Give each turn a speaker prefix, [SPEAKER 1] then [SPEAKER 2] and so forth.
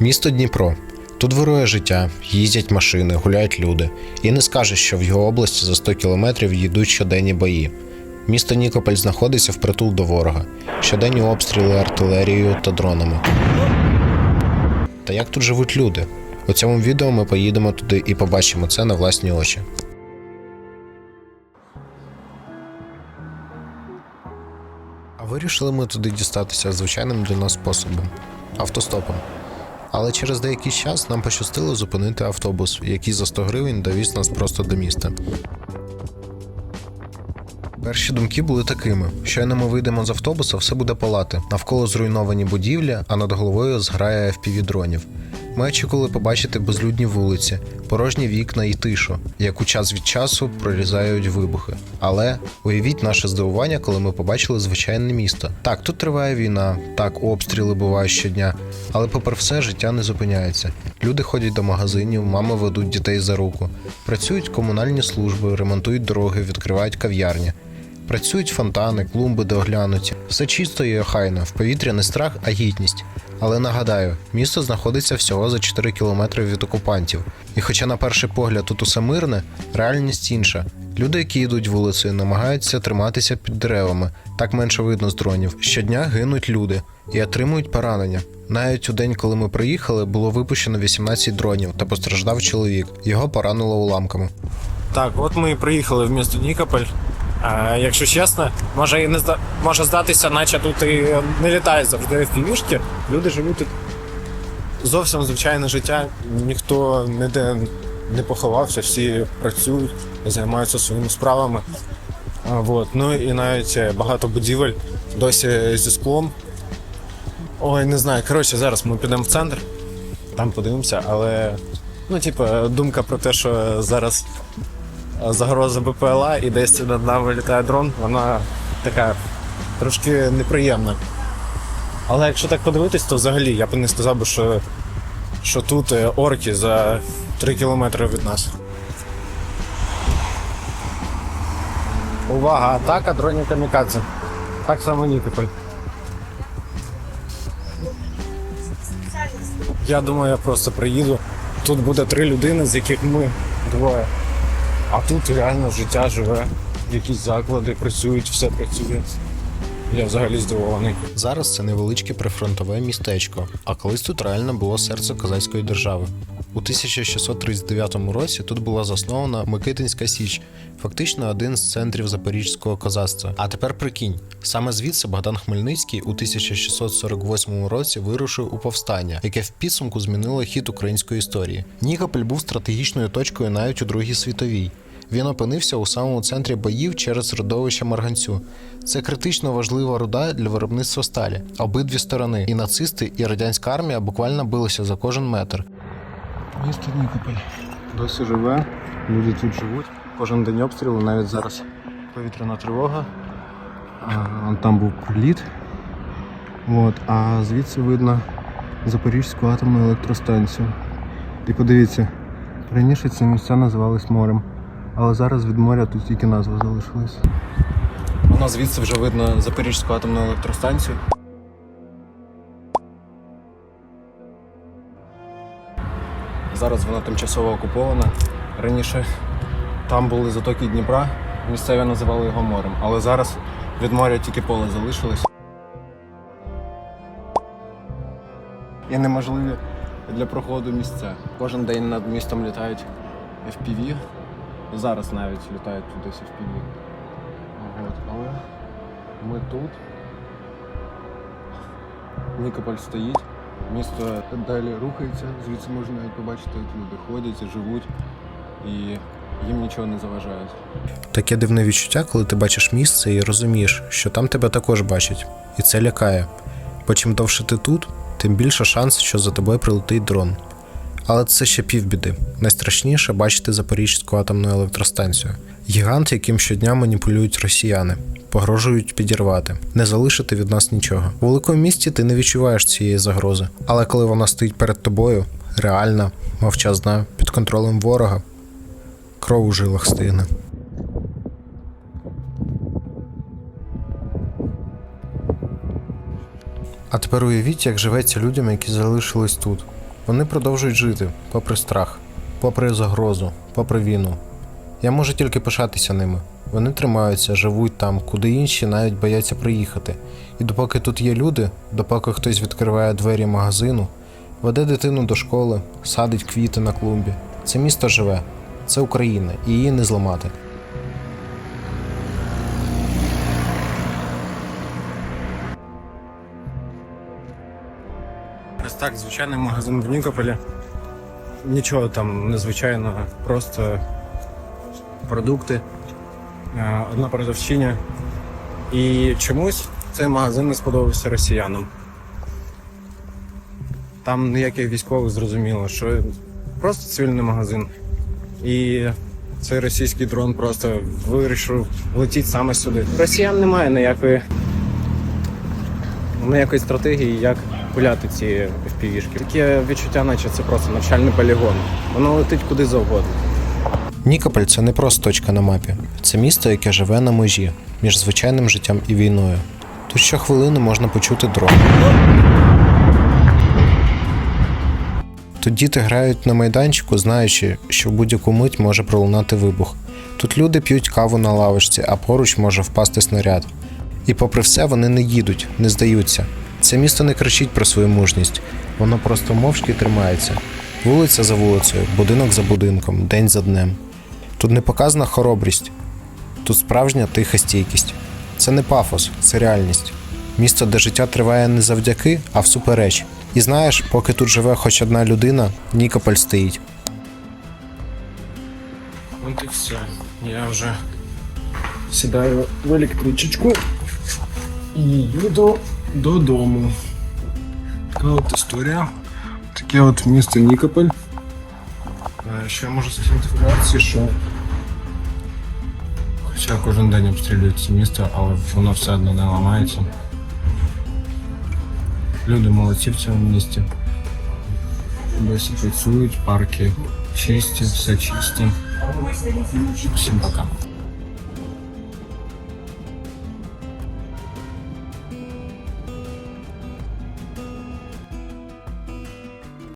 [SPEAKER 1] Місто Дніпро. Тут вирує життя, їздять машини, гуляють люди. І не скажеш, що в його області за 100 кілометрів йдуть щоденні бої. Місто Нікополь знаходиться впритул до ворога, щоденні обстріли артилерією та дронами. Та як тут живуть люди? У цьому відео ми поїдемо туди і побачимо це на власні очі. А вирішили ми туди дістатися звичайним для нас способом автостопом. Але через деякий час нам пощастило зупинити автобус, який за 100 гривень довіз нас просто до міста. Перші думки були такими: щойно ми вийдемо з автобуса, все буде палати. Навколо зруйновані будівлі, а над головою зграє fpv дронів. Ми очікували побачити безлюдні вулиці, порожні вікна і тишу, яку час від часу прорізають вибухи. Але уявіть наше здивування, коли ми побачили звичайне місто. Так, тут триває війна, так, обстріли бувають щодня, але попри все життя не зупиняється. Люди ходять до магазинів, мами ведуть дітей за руку, працюють комунальні служби, ремонтують дороги, відкривають кав'ярні. Працюють фонтани, клумби доглянуті. Все чисто і охайно, в повітря не страх, а гідність. Але нагадаю, місто знаходиться всього за 4 кілометри від окупантів. І хоча на перший погляд тут усе мирне, реальність інша. Люди, які йдуть вулицею, намагаються триматися під деревами, так менше видно з дронів. Щодня гинуть люди і отримують поранення. Навіть у день, коли ми приїхали, було випущено 18 дронів та постраждав чоловік. Його поранило уламками.
[SPEAKER 2] Так, от ми і приїхали в місто Нікополь. Якщо чесно, може і не може здатися, наче тут і не літають завжди FPV-шки. Люди живуть тут зовсім звичайне життя, ніхто ніде не поховався, всі працюють, займаються своїми справами. А. Ну і навіть е, багато будівель досі зі склом. Ой, не знаю. Коротше, зараз ми підемо в центр, там подивимося, але ну, типу, думка про те, що зараз загроза БПЛА і десь над нами літає дрон, вона така трошки неприємна. Але якщо так подивитись, то взагалі я б не сказав би, що, що тут е, орки за 3 кілометри від нас. Увага! Атака дронів камікадзе. Так само Нікополь. Я думаю, я просто приїду. Тут буде три людини, з яких ми двоє. А тут реально життя живе, якісь заклади працюють, все працює. Я взагалі здивований.
[SPEAKER 1] Зараз це невеличке прифронтове містечко, а колись тут реально було серце козацької держави. У 1639 році тут була заснована Микитинська Січ, фактично один з центрів запорізького козацтва. А тепер прикинь, саме звідси Богдан Хмельницький у 1648 році вирушив у повстання, яке в підсумку змінило хід української історії. Нікополь був стратегічною точкою навіть у Другій світовій. Він опинився у самому центрі боїв через родовище Марганцю. Це критично важлива руда для виробництва сталі. Обидві сторони, і нацисти, і радянська армія буквально билися за кожен метр.
[SPEAKER 2] Місто Нікополь. Досі живе, люди тут живуть. Кожен день обстріли, навіть зараз повітряна тривога. А, там був приліт. От, а звідси видно Запорізьку атомну електростанцію. І подивіться, раніше ці місця називались морем, але зараз від моря тут тільки назва залишилась. У нас звідси вже видно Запорізьку атомну електростанцію. Зараз вона тимчасово окупована. Раніше там були затоки Дніпра, місцеві називали його морем, але зараз від моря тільки поле залишилось. І неможливі для проходу місця. Кожен день над містом літають FPV. І зараз навіть літають туди FPV. От, але ми тут. Нікополь стоїть. Місто далі рухається, звідси можна навіть побачити, як люди ходять, живуть і їм нічого не заважає.
[SPEAKER 1] Таке дивне відчуття, коли ти бачиш місце і розумієш, що там тебе також бачать, і це лякає. Бо чим довше ти тут, тим більше шанс, що за тобою прилетить дрон. Але це ще півбіди. Найстрашніше бачити Запорізьку атомну електростанцію. Гігант, яким щодня маніпулюють росіяни, погрожують підірвати, не залишити від нас нічого. У великому місті ти не відчуваєш цієї загрози, але коли вона стоїть перед тобою, реальна, мовчазна, під контролем ворога, кров у жилах стигне. А тепер уявіть, як живеться людям, які залишились тут. Вони продовжують жити, попри страх, попри загрозу, попри війну. Я можу тільки пишатися ними. Вони тримаються, живуть там, куди інші навіть бояться приїхати. І допоки тут є люди, допоки хтось відкриває двері магазину, веде дитину до школи, садить квіти на клумбі. Це місто живе, це Україна, і її не зламати.
[SPEAKER 2] Так, звичайний магазин в Нікополі. Нічого там незвичайного, просто продукти, е, одна продавчиня. І чомусь цей магазин не сподобався росіянам. Там ніяких військових зрозуміло, що просто цивільний магазин. І цей російський дрон просто вирішив влетіти саме сюди. Росіян немає ніякої ніякої стратегії, як пуляти ці FPV-шки. Таке відчуття, наче це просто навчальний полігон. Воно летить куди завгодно.
[SPEAKER 1] Нікополь це не просто точка на мапі, це місто, яке живе на межі між звичайним життям і війною. Тут щохвилини можна почути дрон. Тут діти грають на майданчику, знаючи, що в будь-яку мить може пролунати вибух. Тут люди п'ють каву на лавочці, а поруч може впасти снаряд. І попри все вони не їдуть, не здаються. Це місто не кричить про свою мужність, воно просто мовчки тримається. Вулиця за вулицею, будинок за будинком, день за днем. Тут не показана хоробрість, тут справжня тиха стійкість. Це не пафос, це реальність. Місто, де життя триває не завдяки, а всупереч. І знаєш, поки тут живе хоч одна людина, Нікополь стоїть.
[SPEAKER 2] От і все. Я вже сідаю в електричечку і їду додому. Така от історія. Таке от місто Нікополь. Е, Ще я можу з інформації, що хоча кожен день обстрілюють це місто, але воно все одно не ламається. Люди молодці в цьому місті. Досі працюють, парки чисті, все чисті. Всім пока.